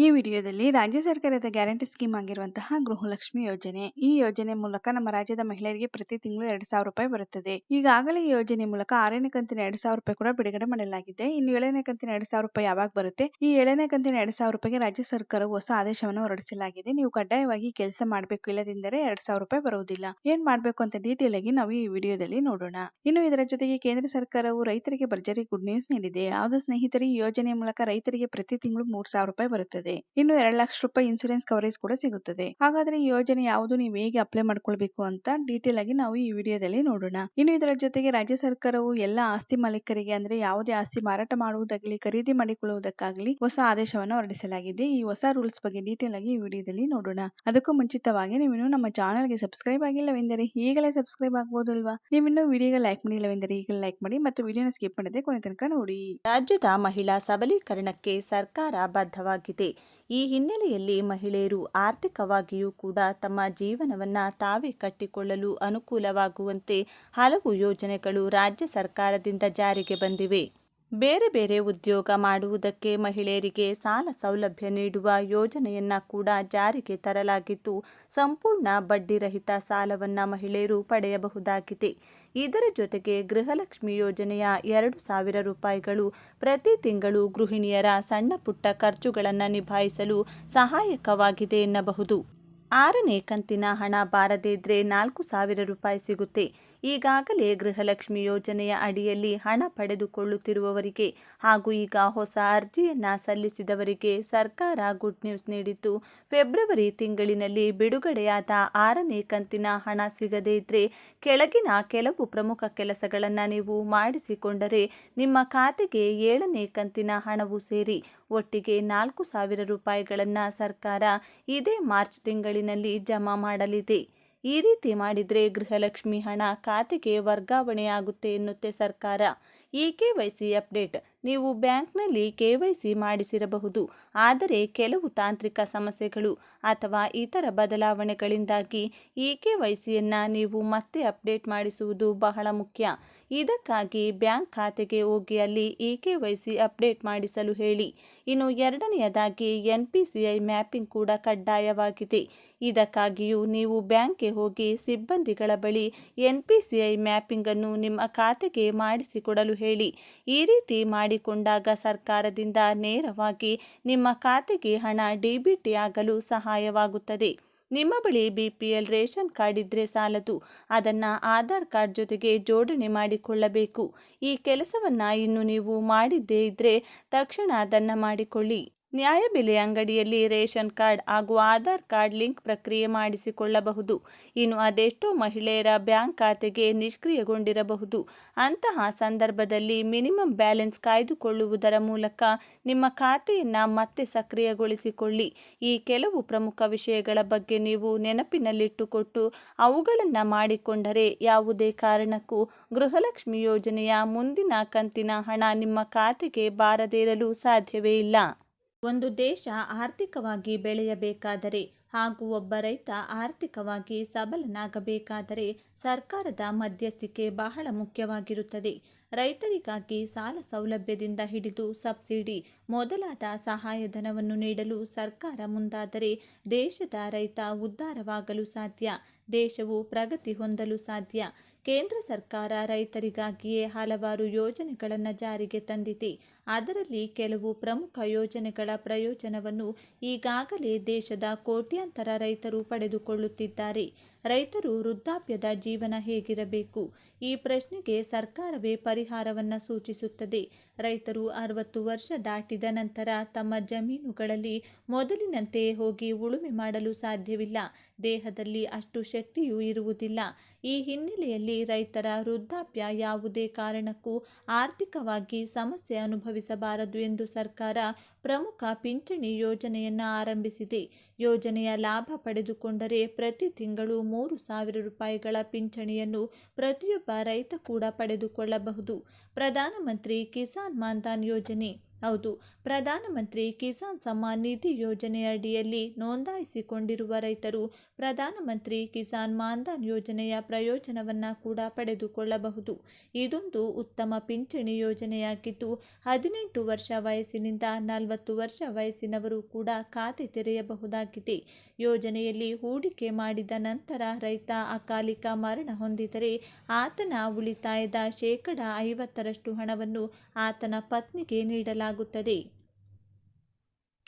ಈ ವಿಡಿಯೋದಲ್ಲಿ ರಾಜ್ಯ ಸರ್ಕಾರದ ಗ್ಯಾರಂಟಿ ಸ್ಕೀಮ್ ಆಗಿರುವಂತಹ ಗೃಹಲಕ್ಷ್ಮಿ ಯೋಜನೆ. ಈ ಯೋಜನೆ ಮೂಲಕ ನಮ್ಮ ರಾಜ್ಯದ ಮಹಿಳೆಯರಿಗೆ ಪ್ರತಿ ತಿಂಗಳು ಎರಡ್ ಸಾವಿರ ರೂಪಾಯಿ ಬರುತ್ತದೆ. ಈಗಾಗಲೇ ಈ ಯೋಜನೆ ಮೂಲಕ ಆರನೇ ಕಂತಿನ ಎರಡ್ ಸಾವಿರ ರೂಪಾಯಿ ಕೂಡ ಬಿಡುಗಡೆ ಮಾಡಲಾಗಿದೆ. ಇನ್ನು ಏಳನೇ ಕಂತಿನ ಎರಡ್ ಸಾವಿರ ರೂಪಾಯಿ ಯಾವಾಗ ಬರುತ್ತೆ? ಈ ಏಳನೇ ಕಂತಿನ ಎರಡ್ ಸಾವಿರ ರೂಪಾಯಿಗೆ ರಾಜ್ಯ ಸರ್ಕಾರವು ಹೊಸ ಆದೇಶವನ್ನು ಹೊರಡಿಸಲಾಗಿದೆ. ನೀವು ಕಡ್ಡಾಯವಾಗಿ ಕೆಲಸ ಮಾಡಬೇಕು ಇಲ್ಲದಿದ್ದರೆ ಎರಡ್ ಸಾವಿರ ರೂಪಾಯಿ ಬರುವುದಿಲ್ಲ. ಏನ್ ಮಾಡಬೇಕು ಅಂತ ಡೀಟೇಲ್ ಆಗಿ ನಾವು ಈ ವಿಡಿಯೋದಲ್ಲಿ ನೋಡೋಣ. ಇನ್ನು ಇದರ ಜೊತೆಗೆ ಕೇಂದ್ರ ಸರ್ಕಾರವು ರೈತರಿಗೆ ಭರ್ಜರಿ ಗುಡ್ ನ್ಯೂಸ್ ನೀಡಿದೆ. ಯಾವುದು ಸ್ನೇಹಿತರೆ ಈ ಯೋಜನೆ ಮೂಲಕ ರೈತರಿಗೆ ಪ್ರತಿ ತಿಂಗಳು ಮೂರ್ ಸಾವಿರ ರೂಪಾಯಿ ಬರುತ್ತದೆ? ಇನ್ನು ಎರಡ್ ಲಕ್ಷ ರೂಪಾಯಿ ಇನ್ಸೂರೆನ್ಸ್ ಕವರೇಜ್ ಕೂಡ ಸಿಗುತ್ತದೆ. ಹಾಗಾದ್ರೆ ಈ ಯೋಜನೆ ಯಾವುದು? ನೀವು ಹೇಗೆ ಅಪ್ಲೈ ಮಾಡ್ಕೊಳ್ಬೇಕು ಅಂತ ಡೀಟೇಲ್ ಆಗಿ ನಾವು ಈ ವಿಡಿಯೋದಲ್ಲಿ ನೋಡೋಣ. ಇನ್ನು ಇದರ ಜೊತೆಗೆ ರಾಜ್ಯ ಸರ್ಕಾರವು ಎಲ್ಲಾ ಆಸ್ತಿ ಮಾಲೀಕರಿಗೆ ಅಂದ್ರೆ ಯಾವುದೇ ಆಸ್ತಿ ಮಾರಾಟ ಮಾಡುವುದಾಗಲಿ, ಖರೀದಿ ಮಾಡಿಕೊಳ್ಳುವುದಕ್ಕಾಗಲಿ ಹೊಸ ಆದೇಶವನ್ನು ಹೊರಡಿಸಲಾಗಿದೆ. ಈ ಹೊಸ ರೂಲ್ಸ್ ಬಗ್ಗೆ ಡೀಟೇಲ್ ಆಗಿ ಈ ವಿಡಿಯೋದಲ್ಲಿ ನೋಡೋಣ. ಅದಕ್ಕೂ ಮುಂಚಿತವಾಗಿ ನೀವು ನಮ್ಮ ನಮ್ಮ ಚಾನಲ್ಗೆ ಸಬ್ಸ್ಕ್ರೈಬ್ ಆಗಿಲ್ಲವೆಂದರೆ ಈಗಲೇ ಸಬ್ಸ್ಕ್ರೈಬ್ ಆಗಬಹುದಲ್ವಾ ನೀವಿನ್ನೂ ವಿಡಿಯೋಗೆ ಲೈಕ್ ಮಾಡಿಲ್ಲವೆಂದರೆ ಈಗಲೇ ಲೈಕ್ ಮಾಡಿ ಮತ್ತು ವಿಡಿಯೋನ ಸ್ಕಿಪ್ ಮಾಡದೆ ಕೊನೆ ತನಕ ನೋಡಿ. ರಾಜ್ಯದ ಮಹಿಳಾ ಸಬಲೀಕರಣಕ್ಕೆ ಸರ್ಕಾರ ಬದ್ಧವಾಗಿದೆ. ಈ ಹಿನ್ನೆಲೆಯಲ್ಲಿ ಮಹಿಳೆಯರು ಆರ್ಥಿಕವಾಗಿಯೂ ಕೂಡ ತಮ್ಮ ಜೀವನವನ್ನು ತಾವೇ ಕಟ್ಟಿಕೊಳ್ಳಲು ಅನುಕೂಲವಾಗುವಂತೆ ಹಲವು ಯೋಜನೆಗಳು ರಾಜ್ಯ ಸರ್ಕಾರದಿಂದ ಜಾರಿಗೆ ಬಂದಿವೆ. ಬೇರೆ ಬೇರೆ ಉದ್ಯೋಗ ಮಾಡುವುದಕ್ಕೆ ಮಹಿಳೆಯರಿಗೆ ಸಾಲ ಸೌಲಭ್ಯ ನೀಡುವ ಯೋಜನೆಯನ್ನ ಕೂಡ ಜಾರಿಗೆ ತರಲಾಗಿದ್ದು, ಸಂಪೂರ್ಣ ಬಡ್ಡಿರಹಿತ ಸಾಲವನ್ನು ಮಹಿಳೆಯರು ಪಡೆಯಬಹುದಾಗಿದೆ. ಇದರ ಜೊತೆಗೆ ಗೃಹಲಕ್ಷ್ಮಿ ಯೋಜನೆಯ ಎರಡು ಸಾವಿರ ರೂಪಾಯಿಗಳು ಪ್ರತಿ ತಿಂಗಳು ಗೃಹಿಣಿಯರ ಸಣ್ಣ ಪುಟ್ಟ ಖರ್ಚುಗಳನ್ನು ನಿಭಾಯಿಸಲು ಸಹಾಯಕವಾಗಿದೆ ಎನ್ನಬಹುದು. ಆರನೇ ಕಂತಿನ ಹಣ ಬಾರದೇ ಇದ್ರೆ ನಾಲ್ಕು ಸಾವಿರ ರೂಪಾಯಿ ಸಿಗುತ್ತೆ. ಈಗಾಗಲೇ ಗೃಹಲಕ್ಷ್ಮಿ ಯೋಜನೆಯ ಅಡಿಯಲ್ಲಿ ಹಣ ಪಡೆದುಕೊಳ್ಳುತ್ತಿರುವವರಿಗೆ ಹಾಗೂ ಈಗ ಹೊಸ ಅರ್ಜಿಯನ್ನು ಸಲ್ಲಿಸಿದವರಿಗೆ ಸರ್ಕಾರ ಗುಡ್ ನ್ಯೂಸ್ ನೀಡಿದ್ದು, ಫೆಬ್ರವರಿ ತಿಂಗಳಿನಲ್ಲಿ ಬಿಡುಗಡೆಯಾದ ಆರನೇ ಕಂತಿನ ಹಣ ಸಿಗದೇ ಇದ್ರೆ ಕೆಳಗಿನ ಕೆಲವು ಪ್ರಮುಖ ಕೆಲಸಗಳನ್ನು ನೀವು ಮಾಡಿಸಿಕೊಂಡರೆ ನಿಮ್ಮ ಖಾತೆಗೆ ಏಳನೇ ಕಂತಿನ ಹಣವು ಸೇರಿ ಒಟ್ಟಿಗೆ ನಾಲ್ಕು ಸಾವಿರ ರೂಪಾಯಿಗಳನ್ನು ಸರ್ಕಾರ ಇದೇ ಮಾರ್ಚ್ ತಿಂಗಳಿನಲ್ಲಿ ಜಮಾ ಮಾಡಲಿದೆ. ಈ ರೀತಿ ಮಾಡಿದರೆ ಗೃಹಲಕ್ಷ್ಮಿ ಹಣ ಖಾತೆಗೆ ವರ್ಗಾವಣೆಯಾಗುತ್ತೆ ಎನ್ನುತ್ತೆ ಸರ್ಕಾರ. E K Y C update. ನೀವು ಬ್ಯಾಂಕ್ನಲ್ಲಿ ಕೆ ವೈ ಸಿ ಮಾಡಿಸಿರಬಹುದು. ಆದರೆ ಕೆಲವು ತಾಂತ್ರಿಕ ಸಮಸ್ಯೆಗಳು ಅಥವಾ ಇತರ ಬದಲಾವಣೆಗಳಿಂದಾಗಿ ಈ ಕೆ ವೈ ಸಿಯನ್ನು ನೀವು ಮತ್ತೆ ಅಪ್ಡೇಟ್ ಮಾಡಿಸುವುದು ಬಹಳ ಮುಖ್ಯ. ಇದಕ್ಕಾಗಿ ಬ್ಯಾಂಕ್ ಖಾತೆಗೆ ಹೋಗಿ ಅಲ್ಲಿ E K Y C update ಮಾಡಿಸಲು ಹೇಳಿ. ಇನ್ನು ಎರಡನೆಯದಾಗಿ N P C I mapping ಕೂಡ ಕಡ್ಡಾಯವಾಗಿದೆ. ಇದಕ್ಕಾಗಿಯೂ ನೀವು ಬ್ಯಾಂಕ್ಗೆ ಹೋಗಿ ಸಿಬ್ಬಂದಿಗಳ ಬಳಿ ಎನ್ ಪಿ ಸಿ ಐ ಮ್ಯಾಪಿಂಗನ್ನು ನಿಮ್ಮ ಖಾತೆಗೆ ಮಾಡಿಸಿಕೊಡಲು ಹೇಳಿ. ಈ ರೀತಿ ಮಾಡಿಕೊಂಡಾಗ ಸರ್ಕಾರದಿಂದ ನೇರವಾಗಿ ನಿಮ್ಮ ಖಾತೆಗೆ ಹಣ ಡಿಬಿಟಿ ಆಗಲು ಸಹಾಯವಾಗುತ್ತದೆ. ನಿಮ್ಮ ಬಳಿ B P L ration card ಇದ್ದರೆ ಸಾಲದು. ಅದನ್ನು ಆಧಾರ್ ಕಾರ್ಡ್ ಜೊತೆಗೆ ಜೋಡಣೆ ಮಾಡಿಕೊಳ್ಳಬೇಕು. ಈ ಕೆಲಸವನ್ನು ಇನ್ನು ನೀವು ಮಾಡಿದ್ದೇ ಇದ್ದರೆ ತಕ್ಷಣ ಅದನ್ನು ಮಾಡಿಕೊಳ್ಳಿ. ನ್ಯಾಯಬೆಲೆ ಅಂಗಡಿಯಲ್ಲಿ ರೇಷನ್ ಕಾರ್ಡ್ ಹಾಗೂ ಆಧಾರ್ ಕಾರ್ಡ್ ಲಿಂಕ್ ಪ್ರಕ್ರಿಯೆ ಮಾಡಿಸಿಕೊಳ್ಳಬಹುದು. ಇನ್ನು ಅದೆಷ್ಟೋ ಮಹಿಳೆಯರ ಬ್ಯಾಂಕ್ ಖಾತೆಗೆ ನಿಷ್ಕ್ರಿಯಗೊಂಡಿರಬಹುದು. ಅಂತಹ ಸಂದರ್ಭದಲ್ಲಿ ಮಿನಿಮಮ್ ಬ್ಯಾಲೆನ್ಸ್ ಕಾಯ್ದುಕೊಳ್ಳುವುದರ ಮೂಲಕ ನಿಮ್ಮ ಖಾತೆಯನ್ನು ಮತ್ತೆ ಸಕ್ರಿಯಗೊಳಿಸಿಕೊಳ್ಳಿ. ಈ ಕೆಲವು ಪ್ರಮುಖ ವಿಷಯಗಳ ಬಗ್ಗೆ ನೀವು ನೆನಪಿನಲ್ಲಿಟ್ಟುಕೊಟ್ಟು ಅವುಗಳನ್ನು ಮಾಡಿಕೊಂಡರೆ ಯಾವುದೇ ಕಾರಣಕ್ಕೂ ಗೃಹಲಕ್ಷ್ಮಿ ಯೋಜನೆಯ ಮುಂದಿನ ಕಂತಿನ ಹಣ ನಿಮ್ಮ ಖಾತೆಗೆ ಬಾರದೇ ಇರಲು ಸಾಧ್ಯವೇ ಇಲ್ಲ. ಒಂದು ದೇಶ ಆರ್ಥಿಕವಾಗಿ ಬೆಳೆಯಬೇಕಾದರೆ ಹಾಗೂ ಒಬ್ಬ ರೈತ ಆರ್ಥಿಕವಾಗಿ ಸಬಲನಾಗಬೇಕಾದರೆ ಸರ್ಕಾರದ ಮಧ್ಯಸ್ಥಿಕೆ ಬಹಳ ಮುಖ್ಯವಾಗಿರುತ್ತದೆ. ರೈತರಿಗಾಗಿ ಸಾಲ ಸೌಲಭ್ಯದಿಂದ ಹಿಡಿದು ಸಬ್ಸಿಡಿ, ಮೊದಲಾದ ಸಹಾಯಧನವನ್ನು ನೀಡಲು ಸರ್ಕಾರ ಮುಂದಾದರೆ ದೇಶದ ರೈತ ಉದ್ಧಾರವಾಗಲು ಸಾಧ್ಯ, ದೇಶವು ಪ್ರಗತಿ ಹೊಂದಲು ಸಾಧ್ಯ. ಕೇಂದ್ರ ಸರ್ಕಾರ ರೈತರಿಗಾಗಿಯೇ ಹಲವಾರು ಯೋಜನೆಗಳನ್ನು ಜಾರಿಗೆ ತಂದಿದೆ. ಅದರಲ್ಲಿ ಕೆಲವು ಪ್ರಮುಖ ಯೋಜನೆಗಳ ಪ್ರಯೋಜನವನ್ನು ಈಗಾಗಲೇ ದೇಶದ ಕೋಟ್ಯಾಂತರ ರೈತರು ಪಡೆದುಕೊಳ್ಳುತ್ತಿದ್ದಾರೆ. ರೈತರು ವೃದ್ಧಾಪ್ಯದ ಜೀವನ ಹೇಗಿರಬೇಕು? ಈ ಪ್ರಶ್ನೆಗೆ ಸರ್ಕಾರವೇ ಪರಿಹಾರವನ್ನು ಸೂಚಿಸುತ್ತದೆ. ರೈತರು ಅರವತ್ತು ವರ್ಷ ದಾಟಿದ ನಂತರ ತಮ್ಮ ಜಮೀನುಗಳಲ್ಲಿ ಮೊದಲಿನಂತೆ ಹೋಗಿ ಉಳುಮೆ ಮಾಡಲು ಸಾಧ್ಯವಿಲ್ಲ. ದೇಹದಲ್ಲಿ ಅಷ್ಟು ಶಕ್ತಿಯೂ ಇರುವುದಿಲ್ಲ. ಈ ಹಿನ್ನೆಲೆಯಲ್ಲಿ ರೈತರ ವೃದ್ಧಾಪ್ಯ ಯಾವುದೇ ಕಾರಣಕ್ಕೂ ಆರ್ಥಿಕವಾಗಿ ಸಮಸ್ಯೆ ಅನುಭವಿಸಬಾರದು ಎಂದು ಸರ್ಕಾರ ಪ್ರಮುಖ ಪಿಂಚಣಿ ಯೋಜನೆಯನ್ನು ಆರಂಭಿಸಿದೆ. ಯೋಜನೆಯ ಲಾಭ ಪಡೆದುಕೊಂಡರೆ ಪ್ರತಿ ತಿಂಗಳು ಮೂರು ಸಾವಿರ ರೂಪಾಯಿಗಳ ಪಿಂಚಣಿಯನ್ನು ಪ್ರತಿಯೊಬ್ಬ ರೈತ ಕೂಡ ಪಡೆದುಕೊಳ್ಳಬಹುದು. ಪ್ರಧಾನಮಂತ್ರಿ ಕಿಸಾನ್ ಮಾನ್ಧನ್ ಯೋಜನೆ ಹೌದು. ಪ್ರಧಾನಮಂತ್ರಿ ಕಿಸಾನ್ ಸಮ್ಮಾನ್ ನಿಧಿ ಯೋಜನೆಯಡಿಯಲ್ಲಿ ನೋಂದಾಯಿಸಿಕೊಂಡಿರುವ ರೈತರು ಪ್ರಧಾನಮಂತ್ರಿ ಕಿಸಾನ್ ಮಾನ್ಧನ್ ಯೋಜನೆಯ ಪ್ರಯೋಜನವನ್ನು ಕೂಡ ಪಡೆದುಕೊಳ್ಳಬಹುದು. ಇದೊಂದು ಉತ್ತಮ ಪಿಂಚಣಿ ಯೋಜನೆಯಾಗಿದ್ದು, ಹದಿನೆಂಟು ವರ್ಷ ವಯಸ್ಸಿನಿಂದ ನಲವತ್ತು ವರ್ಷ ವಯಸ್ಸಿನವರು ಕೂಡ ಖಾತೆ ತೆರೆಯಬಹುದಾಗಿದೆ. ಯೋಜನೆಯಲ್ಲಿ ಹೂಡಿಕೆ ಮಾಡಿದ ನಂತರ ರೈತ ಅಕಾಲಿಕ ಮರಣ ಹೊಂದಿದರೆ ಆತನ ಉಳಿತಾಯದ ಶೇಕಡ ಐವತ್ತರಷ್ಟು ಹಣವನ್ನು ಆತನ ಪತ್ನಿಗೆ ನೀಡಲಾಗುತ್ತದೆ ಆಗುತ್ತದೆ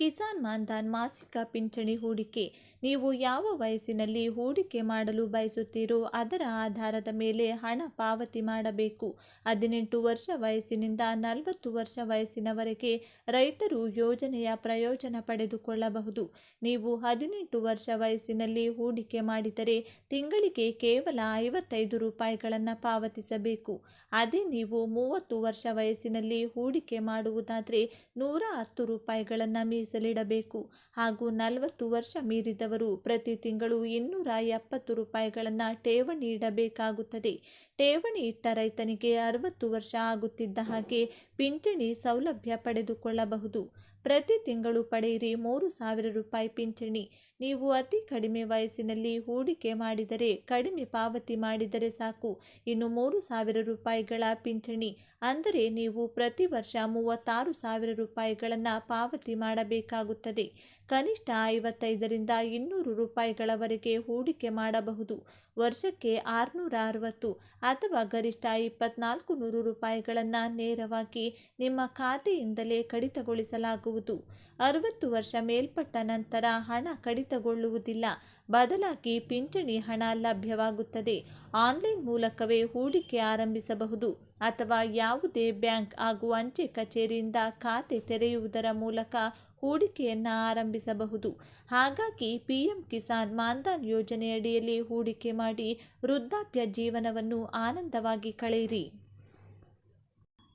ಕಿಸಾನ್ ಮಾನ್ಧನ್ ಮಾಸಿಕ ಪಿಂಚಣಿ ಹೂಡಿಕೆ. ನೀವು ಯಾವ ವಯಸ್ಸಿನಲ್ಲಿ ಹೂಡಿಕೆ ಮಾಡಲು ಬಯಸುತ್ತೀರೋ ಅದರ ಆಧಾರದ ಮೇಲೆ ಹಣ ಪಾವತಿ ಮಾಡಬೇಕು. ಹದಿನೆಂಟು ವರ್ಷ ವಯಸ್ಸಿನಿಂದ ನಲವತ್ತು ವರ್ಷ ವಯಸ್ಸಿನವರೆಗೆ ರೈತರು ಯೋಜನೆಯ ಪ್ರಯೋಜನ ಪಡೆದುಕೊಳ್ಳಬಹುದು. ನೀವು ಹದಿನೆಂಟು ವರ್ಷ ವಯಸ್ಸಿನಲ್ಲಿ ಹೂಡಿಕೆ ಮಾಡಿದರೆ ತಿಂಗಳಿಗೆ ಕೇವಲ ಐವತ್ತೈದು ರೂಪಾಯಿಗಳನ್ನು ಪಾವತಿಸಬೇಕು. ಅದೇ ನೀವು ಮೂವತ್ತು ವರ್ಷ ವಯಸ್ಸಿನಲ್ಲಿ ಹೂಡಿಕೆ ಮಾಡುವುದಾದರೆ ನೂರ ಹತ್ತು ರೂಪಾಯಿಗಳನ್ನು ಮೀಸಲಿಡಬೇಕು ಹಾಗೂ ನಲವತ್ತು ವರ್ಷ ಮೀರಿದವರು ಪ್ರತಿ ತಿಂಗಳು ಇನ್ನೂರ ಎಪ್ಪತ್ತು ರೂಪಾಯಿಗಳನ್ನು ಠೇವಣಿ ಇಡಬೇಕಾಗುತ್ತದೆ. ಠೇವಣಿ ಇಟ್ಟ ರೈತನಿಗೆ ಅರವತ್ತು ವರ್ಷ ಆಗುತ್ತಿದ್ದ ಹಾಗೆ ಪಿಂಚಣಿ ಸೌಲಭ್ಯ ಪಡೆದುಕೊಳ್ಳಬಹುದು. ಪ್ರತಿ ತಿಂಗಳು ಪಡೆಯಿರಿ ಮೂರು ಸಾವಿರ ರೂಪಾಯಿ ಪಿಂಚಣಿ. ನೀವು ಅತಿ ಕಡಿಮೆ ವಯಸ್ಸಿನಲ್ಲಿ ಹೂಡಿಕೆ ಮಾಡಿದರೆ ಕಡಿಮೆ ಪಾವತಿ ಮಾಡಿದರೆ ಸಾಕು. ಇನ್ನು ಮೂರು ಸಾವಿರ ರೂಪಾಯಿಗಳ ಪಿಂಚಣಿ. ಅಂದರೆ ನೀವು ಪ್ರತಿ ವರ್ಷ ಮೂವತ್ತಾರು ಸಾವಿರ ರೂಪಾಯಿಗಳನ್ನು ಪಾವತಿ ಮಾಡಬೇಕಾಗುತ್ತದೆ. ಕನಿಷ್ಠ ಐವತ್ತೈದರಿಂದ ಇನ್ನೂರು ರೂಪಾಯಿಗಳವರೆಗೆ ಹೂಡಿಕೆ ಮಾಡಬಹುದು. ವರ್ಷಕ್ಕೆ ಆರುನೂರ ಅರವತ್ತು ಅಥವಾ ಗರಿಷ್ಠ ಇಪ್ಪತ್ನಾಲ್ಕು ನೂರು ರೂಪಾಯಿಗಳನ್ನು ನೇರವಾಗಿ ನಿಮ್ಮ ಖಾತೆಯಿಂದಲೇ ಕಡಿತಗೊಳಿಸಲಾಗುವುದು. ಅರವತ್ತು ವರ್ಷ ಮೇಲ್ಪಟ್ಟ ನಂತರ ಹಣ ಕಡಿತಗೊಳ್ಳುವುದಿಲ್ಲ ಬದಲಾಗಿ ಪಿಂಚಣಿ ಹಣ ಲಭ್ಯವಾಗುತ್ತದೆ. ಆನ್ಲೈನ್ ಮೂಲಕವೇ ಹೂಡಿಕೆ ಆರಂಭಿಸಬಹುದು. ಅಥವಾ ಯಾವುದೇ ಬ್ಯಾಂಕ್ ಹಾಗೂ ಅಂಚೆ ಕಚೇರಿಯಿಂದ ಖಾತೆ ತೆರೆಯುವುದರ ಮೂಲಕ ಹೂಡಿಕೆಯನ್ನು ಆರಂಭಿಸಬಹುದು. ಹಾಗಾಗಿ ಪಿ ಎಂ ಕಿಸಾನ್ ಮಾನ್ಧನ್ ಯೋಜನೆಯಡಿಯಲ್ಲಿ ಹೂಡಿಕೆ ಮಾಡಿ ವೃದ್ಧಾಪ್ಯ ಜೀವನವನ್ನು ಆನಂದವಾಗಿ ಕಳೆಯಿರಿ.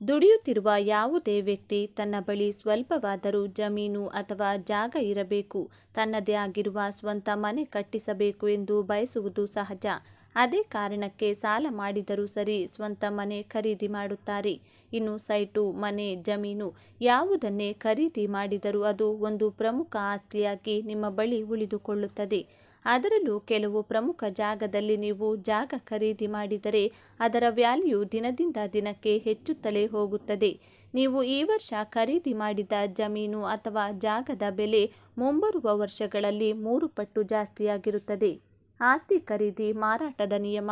ದುಡಿಯುತ್ತಿರುವ ಯಾವುದೇ ವ್ಯಕ್ತಿ ತನ್ನ ಬಳಿ ಸ್ವಲ್ಪವಾದರೂ ಜಮೀನು ಅಥವಾ ಜಾಗ ಇರಬೇಕು. ತನ್ನದೇ ಆಗಿರುವ ಸ್ವಂತ ಮನೆ ಕಟ್ಟಿಸಬೇಕು ಎಂದು ಬಯಸುವುದು ಸಹಜ. ಅದೇ ಕಾರಣಕ್ಕೆ ಸಾಲ ಮಾಡಿದರೂ ಸರಿ ಸ್ವಂತ ಮನೆ ಖರೀದಿ ಮಾಡುತ್ತಾರೆ. ಇನ್ನು ಸೈಟು, ಮನೆ, ಜಮೀನು ಯಾವುದನ್ನೇ ಖರೀದಿ ಮಾಡಿದರೂ ಅದು ಒಂದು ಪ್ರಮುಖ ಆಸ್ತಿಯಾಗಿ ನಿಮ್ಮ ಬಳಿ ಉಳಿದುಕೊಳ್ಳುತ್ತದೆ. ಅದರಲ್ಲೂ ಕೆಲವು ಪ್ರಮುಖ ಜಾಗದಲ್ಲಿ ನೀವು ಜಾಗ ಖರೀದಿ ಮಾಡಿದರೆ ಅದರ ವ್ಯಾಲ್ಯೂ ದಿನದಿಂದ ದಿನಕ್ಕೆ ಹೆಚ್ಚುತ್ತಲೇ ಹೋಗುತ್ತದೆ. ನೀವು ಈ ವರ್ಷ ಖರೀದಿ ಮಾಡಿದ ಜಮೀನು ಅಥವಾ ಜಾಗದ ಬೆಲೆ ಮುಂಬರುವ ವರ್ಷಗಳಲ್ಲಿ ಮೂರು ಪಟ್ಟು ಜಾಸ್ತಿಯಾಗಿರುತ್ತದೆ. ಆಸ್ತಿ ಖರೀದಿ ಮಾರಾಟದ ನಿಯಮ,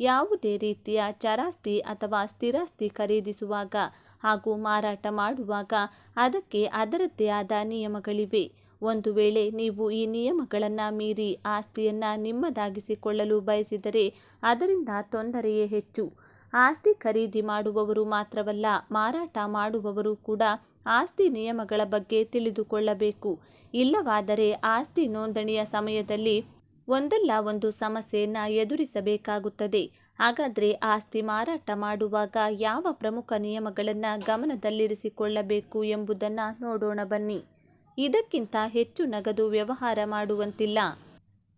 ಯಾವುದೇ ರೀತಿಯ ಚರಾಸ್ತಿ ಅಥವಾ ಸ್ಥಿರಾಸ್ತಿ ಖರೀದಿಸುವಾಗ ಹಾಗೂ ಮಾರಾಟ ಮಾಡುವಾಗ ಅದಕ್ಕೆ ಅದರದ್ದೇ ಆದ ನಿಯಮಗಳಿವೆ. ಒಂದು ವೇಳೆ ನೀವು ಈ ನಿಯಮಗಳನ್ನು ಮೀರಿ ಆಸ್ತಿಯನ್ನು ನಿಮ್ಮದಾಗಿಸಿಕೊಳ್ಳಲು ಬಯಸಿದರೆ ಅದರಿಂದ ತೊಂದರೆಯೇ ಹೆಚ್ಚು. ಆಸ್ತಿ ಖರೀದಿ ಮಾಡುವವರು ಮಾತ್ರವಲ್ಲ, ಮಾರಾಟ ಮಾಡುವವರು ಕೂಡ ಆಸ್ತಿ ನಿಯಮಗಳ ಬಗ್ಗೆ ತಿಳಿದುಕೊಳ್ಳಬೇಕು. ಇಲ್ಲವಾದರೆ ಆಸ್ತಿ ನೋಂದಣಿಯ ಸಮಯದಲ್ಲಿ ಒಂದಲ್ಲ ಒಂದು ಸಮಸ್ಯೆಯನ್ನು ಎದುರಿಸಬೇಕಾಗುತ್ತದೆ. ಹಾಗಾದರೆ ಆಸ್ತಿ ಮಾರಾಟ ಮಾಡುವಾಗ ಯಾವ ಪ್ರಮುಖ ನಿಯಮಗಳನ್ನು ಗಮನದಲ್ಲಿರಿಸಿಕೊಳ್ಳಬೇಕು ಎಂಬುದನ್ನು ನೋಡೋಣ ಬನ್ನಿ. ಇದಕ್ಕಿಂತ ಹೆಚ್ಚು ನಗದು ವ್ಯವಹಾರ ಮಾಡುವಂತಿಲ್ಲ.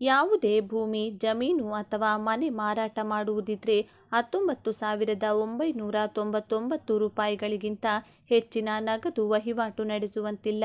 ಯಾವುದೇ ಭೂಮಿ, ಜಮೀನು ಅಥವಾ ಮನೆ ಮಾರಾಟ ಮಾಡುವುದಿದ್ರೆ ಹತ್ತೊಂಬತ್ತು ಸಾವಿರದ ಒಂಬೈನೂರ ತೊಂಬತ್ತೊಂಬತ್ತು ರೂಪಾಯಿಗಳಿಗಿಂತ ಹೆಚ್ಚಿನ ನಗದು ವಹಿವಾಟು ನಡೆಸುವಂತಿಲ್ಲ.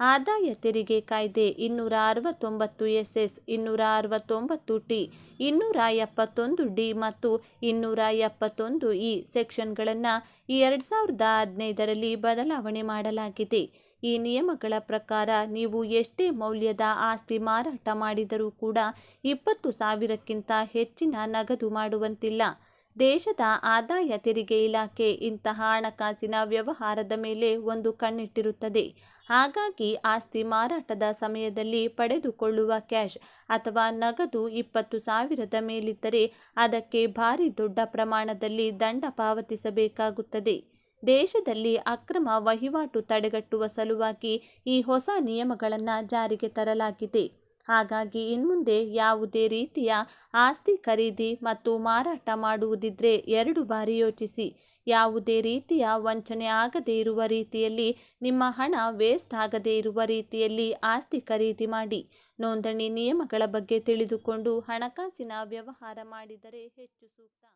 ಆದಾಯ ತೆರಿಗೆ ಕಾಯ್ದೆ ಇನ್ನೂರ ಅರವತ್ತೊಂಬತ್ತು ಎಸ್ ಎಸ್ ಇನ್ನೂರ ಅರವತ್ತೊಂಬತ್ತು ಟಿ ಇನ್ನೂರ ಎಪ್ಪತ್ತೊಂದು ಡಿ ಮತ್ತು ಇನ್ನೂರ ಎಪ್ಪತ್ತೊಂದು ಇ ಸೆಕ್ಷನ್ಗಳನ್ನು ಎರಡು ಸಾವಿರದ ಹದಿನೈದರಲ್ಲಿ ಬದಲಾವಣೆ ಮಾಡಲಾಗಿದೆ. ಈ ನಿಯಮಗಳ ಪ್ರಕಾರ ನೀವು ಎಷ್ಟೇ ಮೌಲ್ಯದ ಆಸ್ತಿ ಮಾರಾಟ ಮಾಡಿದರೂ ಕೂಡ ಇಪ್ಪತ್ತು ಸಾವಿರಕ್ಕಿಂತ ಹೆಚ್ಚಿನ ನಗದು ಮಾಡುವಂತಿಲ್ಲ. ದೇಶದ ಆದಾಯ ತೆರಿಗೆ ಇಲಾಖೆ ಇಂತಹ ಹಣಕಾಸಿನ ವ್ಯವಹಾರದ ಮೇಲೆ ಒಂದು ಕಣ್ಣಿಟ್ಟಿರುತ್ತದೆ. ಹಾಗಾಗಿ ಆಸ್ತಿ ಮಾರಾಟದ ಸಮಯದಲ್ಲಿ ಪಡೆದುಕೊಳ್ಳುವ ಕ್ಯಾಶ್ ಅಥವಾ ನಗದು ಇಪ್ಪತ್ತು ಸಾವಿರದ ಮೇಲಿದ್ದರೆ ಅದಕ್ಕೆ ಭಾರಿ ದೊಡ್ಡ ಪ್ರಮಾಣದಲ್ಲಿ ದಂಡ ಪಾವತಿಸಬೇಕಾಗುತ್ತದೆ. ದೇಶದಲ್ಲಿ ಅಕ್ರಮ ವಹಿವಾಟು ತಡೆಗಟ್ಟುವ ಸಲುವಾಗಿ ಈ ಹೊಸ ನಿಯಮಗಳನ್ನು ಜಾರಿಗೆ ತರಲಾಗಿದೆ. ಹಾಗಾಗಿ ಇನ್ಮುಂದೆ ಯಾವುದೇ ರೀತಿಯ ಆಸ್ತಿ ಖರೀದಿ ಮತ್ತು ಮಾರಾಟ ಮಾಡುವುದಿದ್ರೆ ಎರಡು ಬಾರಿ ಯೋಚಿಸಿ. ಯಾವುದೇ ರೀತಿಯ ವಂಚನೆ ಆಗದೇ ಇರುವ ರೀತಿಯಲ್ಲಿ ನಿಮ್ಮ ಹಣ ವೇಸ್ಟ್ ಆಗದೇ ಇರುವ ರೀತಿಯಲ್ಲಿ ಆಸ್ತಿ ಖರೀದಿ ಮಾಡಿ. ನೋಂದಣಿ ನಿಯಮಗಳ ಬಗ್ಗೆ ತಿಳಿದುಕೊಂಡು ಹಣಕಾಸಿನ ವ್ಯವಹಾರ ಮಾಡಿದರೆ ಹೆಚ್ಚು ಸೂಕ್ತ.